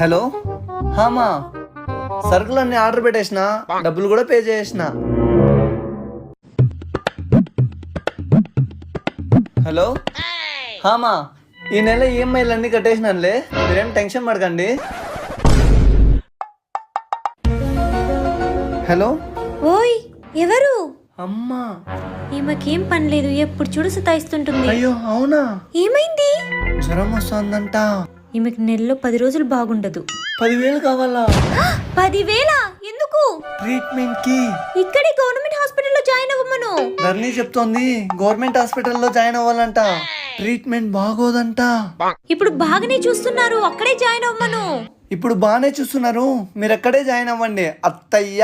Hello? హామా సరుకులన్నీ order పెట్టేసిన డబ్బులు కూడా పే చేసిన హలో? హామా ఈ నెల ఈఎంఐలు అన్నీ కట్టేసినానులే మీరేం టెన్షన్ పడకండి. హలో? ఓయ్ ఎవరు? అమ్మా. ఈమెకేం పని లేదు ఎప్పుడు చూడు సతాయిస్తుంటుంది అయ్యో అవునా? ఏమైంది? జ్వరం వస్తుందంట. ఈమెకి నెలలో పది రోజులు బాగుండదు. పదివేలు కావాలా? పదివేల? ఎందుకు? ట్రీట్మెంట్కి ఇక్కడే గవర్నమెంట్ హాస్పిటల్లో జాయిన్ అవ్వమను. ధర్ని చెప్తోంది గవర్నమెంట్ హాస్పిటల్లో జాయిన్ అవ్వాలంట. ట్రీట్మెంట్ బాగోదంట. ఇప్పుడు బాగానే చూస్తున్నారు అక్కడే జాయిన్ అవ్వమను. ఇప్పుడు బాగానే చూస్తున్నారు మీరు ఎక్కడే జాయిన్ అవ్వండి. అత్తయ్య!